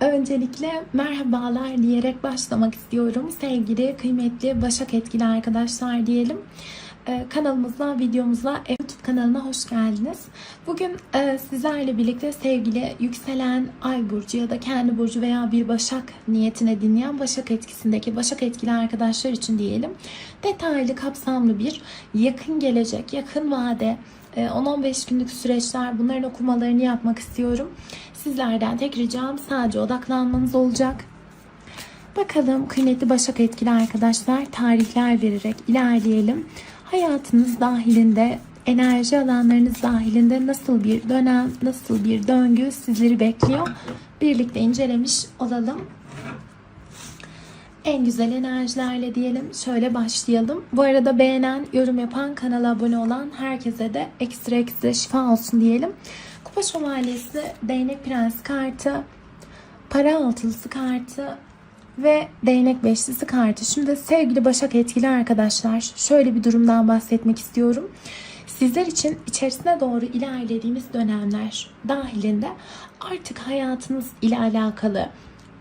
Öncelikle merhabalar diyerek başlamak istiyorum. Sevgili, kıymetli Başak Etkili arkadaşlar diyelim. Ee, kanalımıza, videomuza, YouTube kanalına hoş geldiniz. Bugün e, sizlerle birlikte sevgili yükselen Ay Burcu ya da kendi Burcu veya bir Başak niyetine dinleyen Başak etkisindeki Başak etkili arkadaşlar için diyelim. Detaylı, kapsamlı bir yakın gelecek, yakın vade, e, 10-15 günlük süreçler bunların okumalarını yapmak istiyorum. Sizlerden tek ricam sadece odaklanmanız olacak. Bakalım kıymetli Başak etkili arkadaşlar tarihler vererek ilerleyelim. Hayatınız dahilinde, enerji alanlarınız dahilinde nasıl bir dönem, nasıl bir döngü sizleri bekliyor? Birlikte incelemiş olalım. En güzel enerjilerle diyelim. Şöyle başlayalım. Bu arada beğenen, yorum yapan, kanala abone olan herkese de ekstra ekstra şifa olsun diyelim. Kupa Şövalyesi, Değnek Prens kartı, Para Altılısı kartı ve Değnek Beşlisi kartı. Şimdi sevgili Başak etkili arkadaşlar şöyle bir durumdan bahsetmek istiyorum. Sizler için içerisine doğru ilerlediğimiz dönemler dahilinde artık hayatınız ile alakalı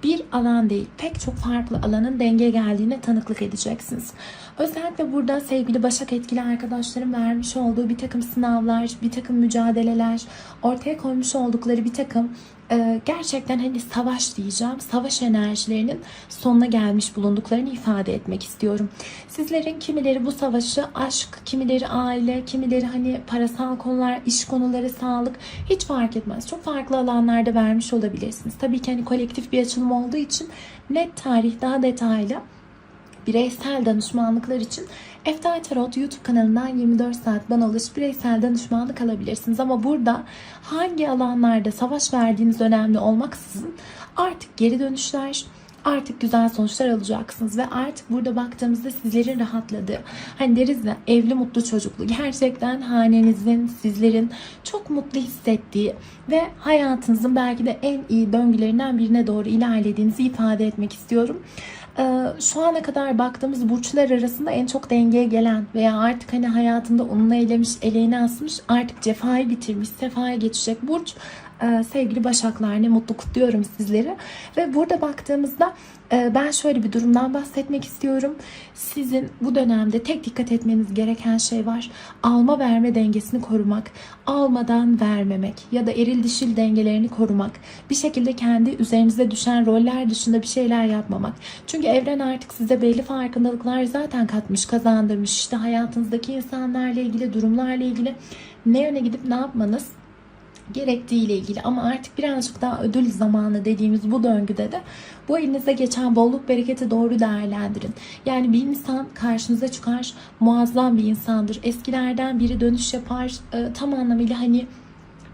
bir alan değil pek çok farklı alanın denge geldiğine tanıklık edeceksiniz. Özellikle burada sevgili Başak etkili arkadaşlarım vermiş olduğu bir takım sınavlar, bir takım mücadeleler, ortaya koymuş oldukları bir takım e, gerçekten hani savaş diyeceğim, savaş enerjilerinin sonuna gelmiş bulunduklarını ifade etmek istiyorum. Sizlerin kimileri bu savaşı aşk, kimileri aile, kimileri hani parasal konular, iş konuları, sağlık hiç fark etmez. Çok farklı alanlarda vermiş olabilirsiniz. Tabii ki hani kolektif bir açılım olduğu için net tarih daha detaylı bireysel danışmanlıklar için Eftal Tarot YouTube kanalından 24 saat bana ulaş bireysel danışmanlık alabilirsiniz. Ama burada hangi alanlarda savaş verdiğiniz önemli olmaksızın artık geri dönüşler, artık güzel sonuçlar alacaksınız ve artık burada baktığımızda sizlerin rahatladığı hani deriz ya evli mutlu çocuklu gerçekten hanenizin sizlerin çok mutlu hissettiği ve hayatınızın belki de en iyi döngülerinden birine doğru ilerlediğinizi ifade etmek istiyorum. Ee, şu ana kadar baktığımız burçlar arasında en çok dengeye gelen veya artık hani hayatında onunla eylemiş, eleğini asmış, artık cefayı bitirmiş, sefaya geçecek burç ee, sevgili Başaklar ne mutlu kutluyorum sizleri. Ve burada baktığımızda e, ben şöyle bir durumdan bahsetmek istiyorum. Sizin bu dönemde tek dikkat etmeniz gereken şey var. Alma verme dengesini korumak. Almadan vermemek ya da eril dişil dengelerini korumak. Bir şekilde kendi üzerinize düşen roller dışında bir şeyler yapmamak. Çünkü evren artık size belli farkındalıklar zaten katmış, kazandırmış. İşte hayatınızdaki insanlarla ilgili, durumlarla ilgili ne yöne gidip ne yapmanız gerektiği ile ilgili ama artık birazcık daha ödül zamanı dediğimiz bu döngüde de bu elinize geçen bolluk bereketi doğru değerlendirin. Yani bir insan karşınıza çıkar muazzam bir insandır. Eskilerden biri dönüş yapar e, tam anlamıyla hani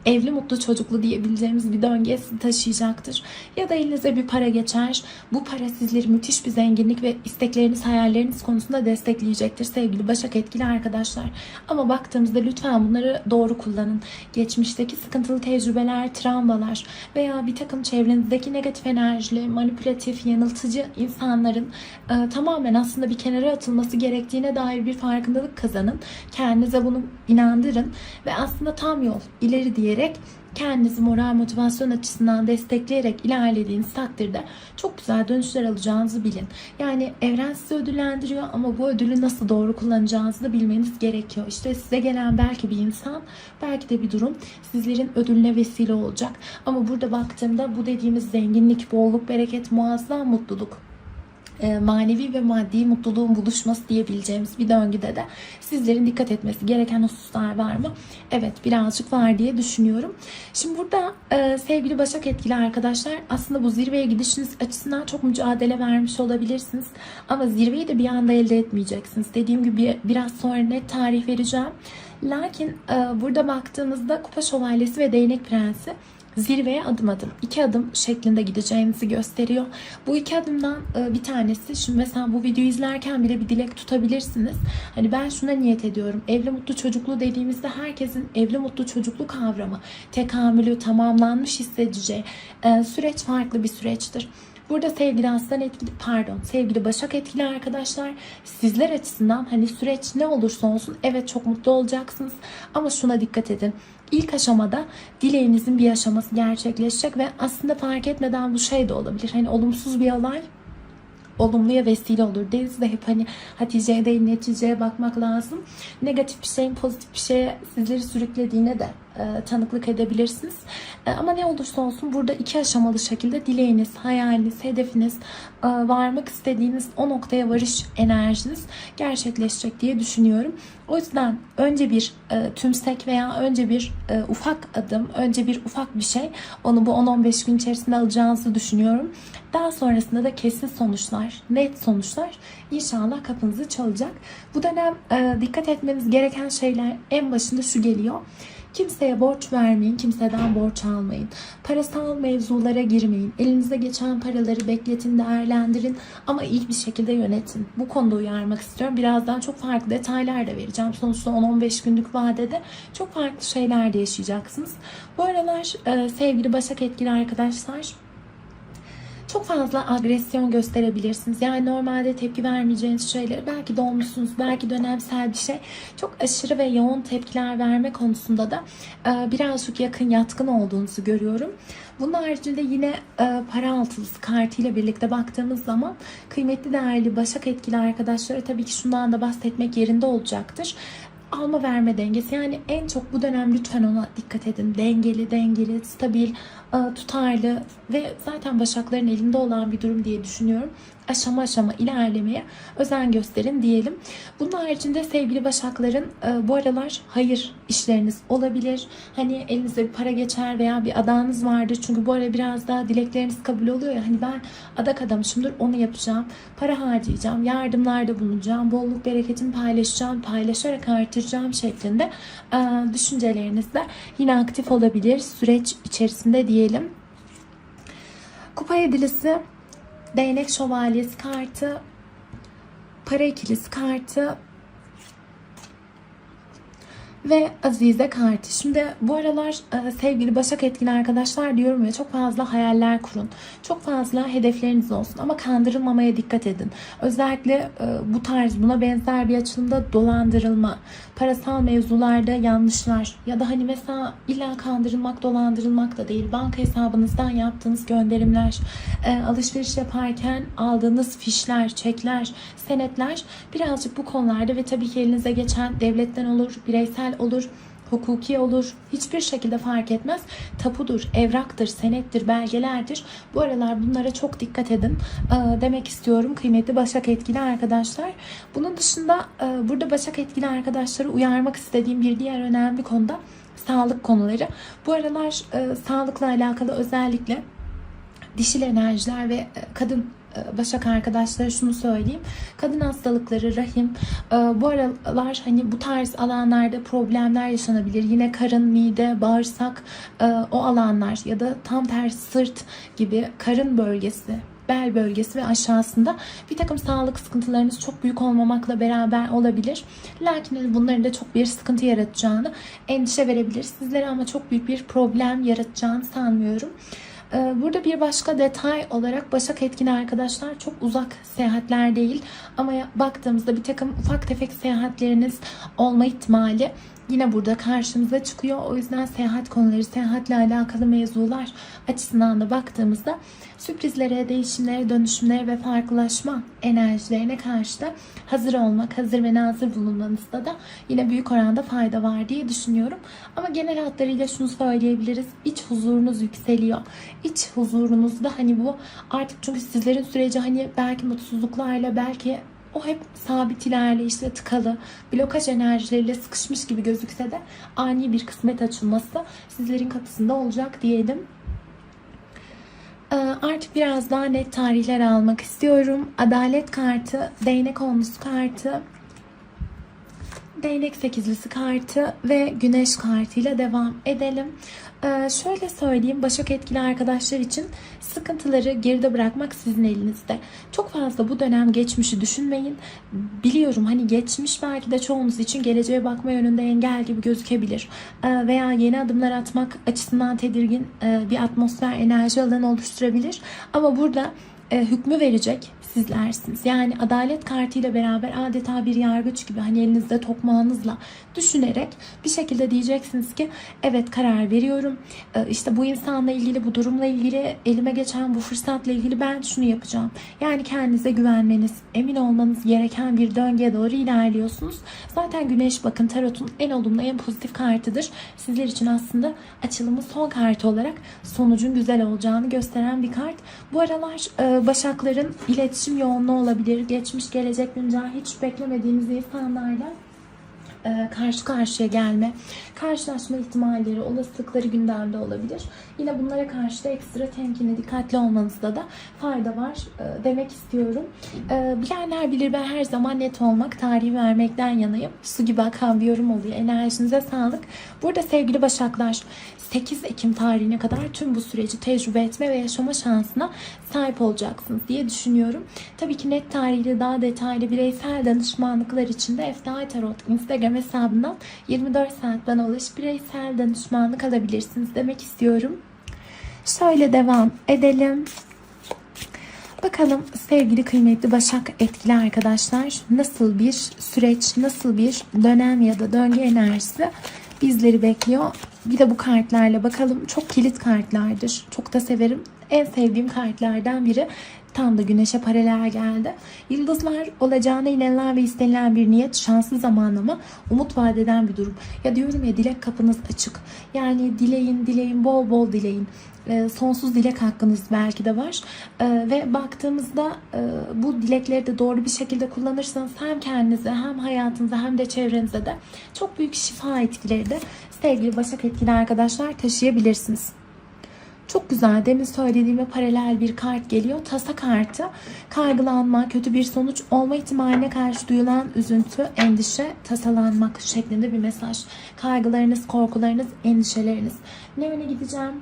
evli mutlu çocuklu diyebileceğimiz bir döngüye sizi taşıyacaktır. Ya da elinize bir para geçer. Bu para sizleri müthiş bir zenginlik ve istekleriniz, hayalleriniz konusunda destekleyecektir sevgili Başak etkili arkadaşlar. Ama baktığımızda lütfen bunları doğru kullanın. Geçmişteki sıkıntılı tecrübeler, travmalar veya bir takım çevrenizdeki negatif enerjili, manipülatif, yanıltıcı insanların e, tamamen aslında bir kenara atılması gerektiğine dair bir farkındalık kazanın. Kendinize bunu inandırın ve aslında tam yol ileri diye diyerek kendinizi moral motivasyon açısından destekleyerek ilerlediğiniz takdirde çok güzel dönüşler alacağınızı bilin. Yani evren sizi ödüllendiriyor ama bu ödülü nasıl doğru kullanacağınızı da bilmeniz gerekiyor. İşte size gelen belki bir insan, belki de bir durum sizlerin ödülüne vesile olacak. Ama burada baktığımda bu dediğimiz zenginlik, bolluk, bereket, muazzam mutluluk e, manevi ve maddi mutluluğun buluşması diyebileceğimiz bir döngüde de sizlerin dikkat etmesi gereken hususlar var mı? Evet birazcık var diye düşünüyorum. Şimdi burada e, sevgili Başak etkili arkadaşlar aslında bu zirveye gidişiniz açısından çok mücadele vermiş olabilirsiniz. Ama zirveyi de bir anda elde etmeyeceksiniz. Dediğim gibi biraz sonra net tarih vereceğim. Lakin e, burada baktığımızda Kupa Şövalyesi ve Değnek Prensi zirveye adım adım iki adım şeklinde gideceğinizi gösteriyor. Bu iki adımdan e, bir tanesi şimdi mesela bu videoyu izlerken bile bir dilek tutabilirsiniz. Hani ben şuna niyet ediyorum. Evli mutlu çocuklu dediğimizde herkesin evli mutlu çocuklu kavramı tekamülü tamamlanmış hissedeceği e, süreç farklı bir süreçtir. Burada sevgili aslan etkili pardon sevgili başak etkili arkadaşlar sizler açısından hani süreç ne olursa olsun evet çok mutlu olacaksınız ama şuna dikkat edin ilk aşamada dileğinizin bir aşaması gerçekleşecek ve aslında fark etmeden bu şey de olabilir. Hani olumsuz bir olay olumluya vesile olur deriz ve hep hani Hatice'ye değil neticeye bakmak lazım. Negatif bir şeyin pozitif bir şeye sizleri sürüklediğine de e, tanıklık edebilirsiniz. E, ama ne olursa olsun burada iki aşamalı şekilde dileğiniz, hayaliniz, hedefiniz, e, varmak istediğiniz o noktaya varış enerjiniz gerçekleşecek diye düşünüyorum. O yüzden önce bir tümsek veya önce bir ufak adım, önce bir ufak bir şey onu bu 10-15 gün içerisinde alacağınızı düşünüyorum. Daha sonrasında da kesin sonuçlar, net sonuçlar inşallah kapınızı çalacak. Bu dönem dikkat etmeniz gereken şeyler en başında şu geliyor. Kimseye borç vermeyin, kimseden borç almayın. Parasal mevzulara girmeyin. Elinize geçen paraları bekletin, değerlendirin ama iyi bir şekilde yönetin. Bu konuda uyarmak istiyorum. Birazdan çok farklı detaylar da vereceğim. Sonuçta 10-15 günlük vadede çok farklı şeyler de yaşayacaksınız. Bu aralar e, sevgili Başak etkili arkadaşlar çok fazla agresyon gösterebilirsiniz. Yani normalde tepki vermeyeceğiniz şeyleri belki dolmuşsunuz, belki dönemsel bir şey. Çok aşırı ve yoğun tepkiler verme konusunda da e, birazcık yakın yatkın olduğunuzu görüyorum. Bunun haricinde yine e, para altılısı kartıyla birlikte baktığımız zaman kıymetli değerli başak etkili arkadaşlara tabii ki şundan da bahsetmek yerinde olacaktır alma verme dengesi. Yani en çok bu dönem lütfen ona dikkat edin. Dengeli, dengeli, stabil, tutarlı ve zaten başakların elinde olan bir durum diye düşünüyorum. Aşama aşama ilerlemeye özen gösterin diyelim. Bunun haricinde sevgili başakların e, bu aralar hayır işleriniz olabilir. Hani elinizde bir para geçer veya bir adağınız vardır. Çünkü bu ara biraz daha dilekleriniz kabul oluyor ya. Hani ben adak adamışımdır onu yapacağım. Para harcayacağım. Yardımlarda bulunacağım. Bolluk bereketimi paylaşacağım. Paylaşarak artıracağım şeklinde e, düşünceleriniz de yine aktif olabilir süreç içerisinde diyelim. Kupa yedilisi, değnek şövalyesi kartı, para ikilisi kartı ve Azize kartı. Şimdi bu aralar e, sevgili Başak etkili arkadaşlar diyorum ya çok fazla hayaller kurun. Çok fazla hedefleriniz olsun ama kandırılmamaya dikkat edin. Özellikle e, bu tarz buna benzer bir açılımda dolandırılma, parasal mevzularda yanlışlar ya da hani mesela illa kandırılmak, dolandırılmak da değil. Banka hesabınızdan yaptığınız gönderimler, e, alışveriş yaparken aldığınız fişler, çekler, senetler birazcık bu konularda ve tabii ki elinize geçen devletten olur, bireysel olur, hukuki olur. Hiçbir şekilde fark etmez. Tapudur, evraktır, senettir, belgelerdir. Bu aralar bunlara çok dikkat edin. Ee, demek istiyorum kıymetli Başak etkili arkadaşlar. Bunun dışında e, burada Başak etkili arkadaşları uyarmak istediğim bir diğer önemli konuda sağlık konuları. Bu aralar e, sağlıkla alakalı özellikle dişil enerjiler ve e, kadın Başak arkadaşlara şunu söyleyeyim. Kadın hastalıkları, rahim e, bu aralar hani bu tarz alanlarda problemler yaşanabilir. Yine karın, mide, bağırsak o alanlar ya da tam tersi sırt gibi karın bölgesi bel bölgesi ve aşağısında bir takım sağlık sıkıntılarınız çok büyük olmamakla beraber olabilir. Lakin bunların da çok bir sıkıntı yaratacağını endişe verebilir. Sizlere ama çok büyük bir problem yaratacağını sanmıyorum. Burada bir başka detay olarak Başak etkili arkadaşlar çok uzak seyahatler değil. Ama baktığımızda bir takım ufak tefek seyahatleriniz olma ihtimali yine burada karşımıza çıkıyor. O yüzden seyahat konuları, seyahatle alakalı mevzular açısından da baktığımızda sürprizlere, değişimlere, dönüşümlere ve farklılaşma enerjilerine karşı da hazır olmak, hazır ve nazır bulunmanızda da yine büyük oranda fayda var diye düşünüyorum. Ama genel hatlarıyla şunu söyleyebiliriz. İç huzurunuz yükseliyor. İç huzurunuzda hani bu artık çünkü sizlerin süreci hani belki mutsuzluklarla belki o hep sabit ilerleyişle tıkalı, blokaj enerjileriyle sıkışmış gibi gözükse de ani bir kısmet açılması sizlerin kapısında olacak diyelim. Ee, artık biraz daha net tarihler almak istiyorum. Adalet kartı, değnek onlusu kartı, değnek sekizlisi kartı ve güneş kartıyla devam edelim. Ee, şöyle söyleyeyim Başak etkili arkadaşlar için sıkıntıları geride bırakmak sizin elinizde. Çok fazla bu dönem geçmişi düşünmeyin. Biliyorum hani geçmiş belki de çoğunuz için geleceğe bakma yönünde engel gibi gözükebilir. Ee, veya yeni adımlar atmak açısından tedirgin e, bir atmosfer, enerji alanı oluşturabilir. Ama burada e, hükmü verecek, sizlersiniz. Yani adalet kartıyla beraber adeta bir yargıç gibi hani elinizde tokmağınızla düşünerek bir şekilde diyeceksiniz ki evet karar veriyorum. Ee, işte bu insanla ilgili bu durumla ilgili elime geçen bu fırsatla ilgili ben şunu yapacağım. Yani kendinize güvenmeniz, emin olmanız gereken bir döngüye doğru ilerliyorsunuz. Zaten güneş bakın tarotun en olumlu en pozitif kartıdır. Sizler için aslında açılımın son kartı olarak sonucun güzel olacağını gösteren bir kart. Bu aralar e, Başakların iletişim yoğunluğu olabilir. Geçmiş, gelecek, güncel hiç beklemediğiniz insanlarla e, karşı karşıya gelme, karşılaşma ihtimalleri, olasılıkları gündemde olabilir. Yine bunlara karşı da ekstra temkinli, dikkatli olmanızda da fayda var e, demek istiyorum. E, bilenler bilir ben her zaman net olmak, tarihi vermekten yanayım. Su gibi akan bir yorum oluyor. Enerjinize sağlık. Burada sevgili Başaklar 8 Ekim tarihine kadar tüm bu süreci tecrübe etme ve yaşama şansına sahip olacaksınız diye düşünüyorum. Tabii ki net tarihiyle daha detaylı bireysel danışmanlıklar için de Efta Tarot Instagram hesabından 24 saat bana ulaş bireysel danışmanlık alabilirsiniz demek istiyorum. Şöyle devam edelim. Bakalım sevgili kıymetli Başak etkili arkadaşlar nasıl bir süreç, nasıl bir dönem ya da döngü enerjisi bizleri bekliyor. Bir de bu kartlarla bakalım. Çok kilit kartlardır. Çok da severim. En sevdiğim kartlardan biri. Tam da güneşe paralel geldi. Yıldızlar olacağına inanılan ve istenilen bir niyet, şanslı zamanlama, umut vadeden bir durum. Ya diyorum ya dilek kapınız açık. Yani dileyin, dileyin, bol bol dileyin. E, sonsuz dilek hakkınız belki de var. E, ve baktığımızda e, bu dilekleri de doğru bir şekilde kullanırsanız hem kendinize hem hayatınıza hem de çevrenize de çok büyük şifa etkileri de sevgili Başak etkili arkadaşlar taşıyabilirsiniz. Çok güzel. Demin söylediğime paralel bir kart geliyor. Tasa kartı. Kaygılanma, kötü bir sonuç olma ihtimaline karşı duyulan üzüntü, endişe, tasalanmak şeklinde bir mesaj. Kaygılarınız, korkularınız, endişeleriniz. Ne yöne gideceğim?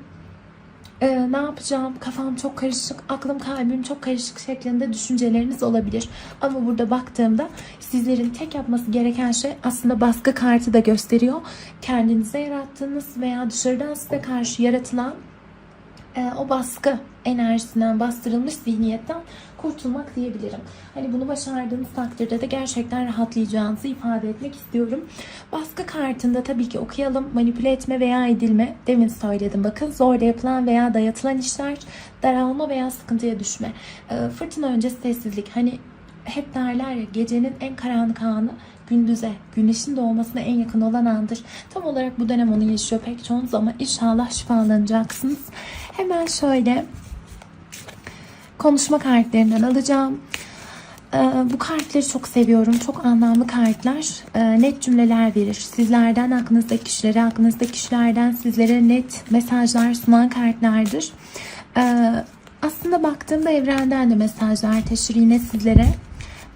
Ee, ne yapacağım? Kafam çok karışık, aklım kalbim çok karışık şeklinde düşünceleriniz olabilir. Ama burada baktığımda sizlerin tek yapması gereken şey aslında baskı kartı da gösteriyor. Kendinize yarattığınız veya dışarıdan size karşı yaratılan e, o baskı enerjisinden bastırılmış zihniyetten kurtulmak diyebilirim. Hani bunu başardığınız takdirde de gerçekten rahatlayacağınızı ifade etmek istiyorum. Baskı kartında tabii ki okuyalım. Manipüle etme veya edilme. Demin söyledim bakın. Zorla yapılan veya dayatılan işler. Daralma veya sıkıntıya düşme. E, fırtına öncesi sessizlik. Hani hep derler ya gecenin en karanlık anı gündüze, güneşin doğmasına en yakın olan andır. Tam olarak bu dönem onu yaşıyor pek çoğunuz ama inşallah şifalanacaksınız. Hemen şöyle konuşma kartlarından alacağım. Ee, bu kartları çok seviyorum. Çok anlamlı kartlar. Ee, net cümleler verir. Sizlerden aklınızdaki kişilere, aklınızdaki kişilerden sizlere net mesajlar sunan kartlardır. Ee, aslında baktığımda evrenden de mesajlar taşır yine sizlere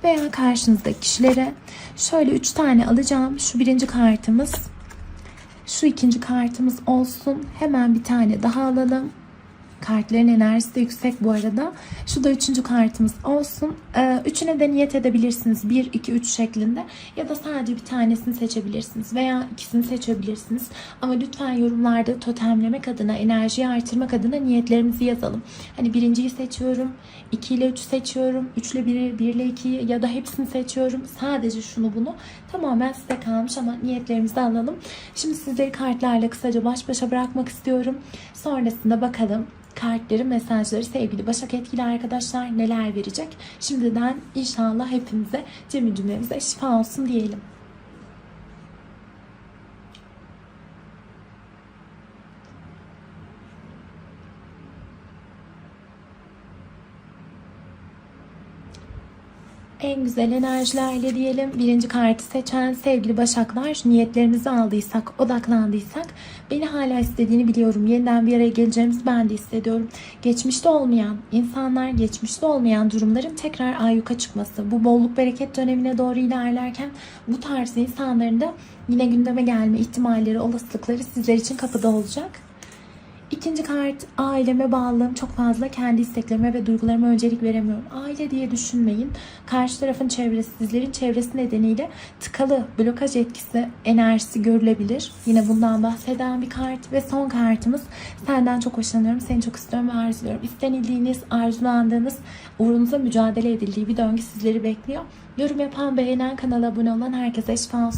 veya karşınızdaki kişilere. Şöyle üç tane alacağım. Şu birinci kartımız. Şu ikinci kartımız olsun. Hemen bir tane daha alalım. Kartların enerjisi de yüksek bu arada. Şu da üçüncü kartımız olsun. Ee, üçüne de niyet edebilirsiniz. 1, 2, 3 şeklinde. Ya da sadece bir tanesini seçebilirsiniz. Veya ikisini seçebilirsiniz. Ama lütfen yorumlarda totemlemek adına, enerjiyi artırmak adına niyetlerimizi yazalım. Hani birinciyi seçiyorum. 2 ile 3 seçiyorum. 3 ile 1'i, 1 ile 2'yi ya da hepsini seçiyorum. Sadece şunu bunu. Tamamen size kalmış ama niyetlerimizi alalım. Şimdi sizleri kartlarla kısaca baş başa bırakmak istiyorum. Sonrasında bakalım kartları, mesajları sevgili Başak etkili arkadaşlar neler verecek? Şimdiden inşallah hepimize, cemi cümlemize şifa olsun diyelim. En güzel enerjilerle diyelim. Birinci kartı seçen sevgili başaklar niyetlerimizi aldıysak, odaklandıysak beni hala istediğini biliyorum. Yeniden bir araya geleceğimizi ben de hissediyorum. Geçmişte olmayan insanlar, geçmişte olmayan durumların tekrar ayyuka çıkması. Bu bolluk bereket dönemine doğru ilerlerken bu tarz insanların da yine gündeme gelme ihtimalleri, olasılıkları sizler için kapıda olacak. İkinci kart aileme bağlılığım çok fazla. Kendi isteklerime ve duygularıma öncelik veremiyorum. Aile diye düşünmeyin. Karşı tarafın çevresi, sizlerin çevresi nedeniyle tıkalı blokaj etkisi, enerjisi görülebilir. Yine bundan bahseden bir kart. Ve son kartımız senden çok hoşlanıyorum, seni çok istiyorum ve arzuluyorum. İstenildiğiniz, arzulandığınız, uğrunuza mücadele edildiği bir döngü sizleri bekliyor. Yorum yapan, beğenen, kanala abone olan herkese şifa olsun.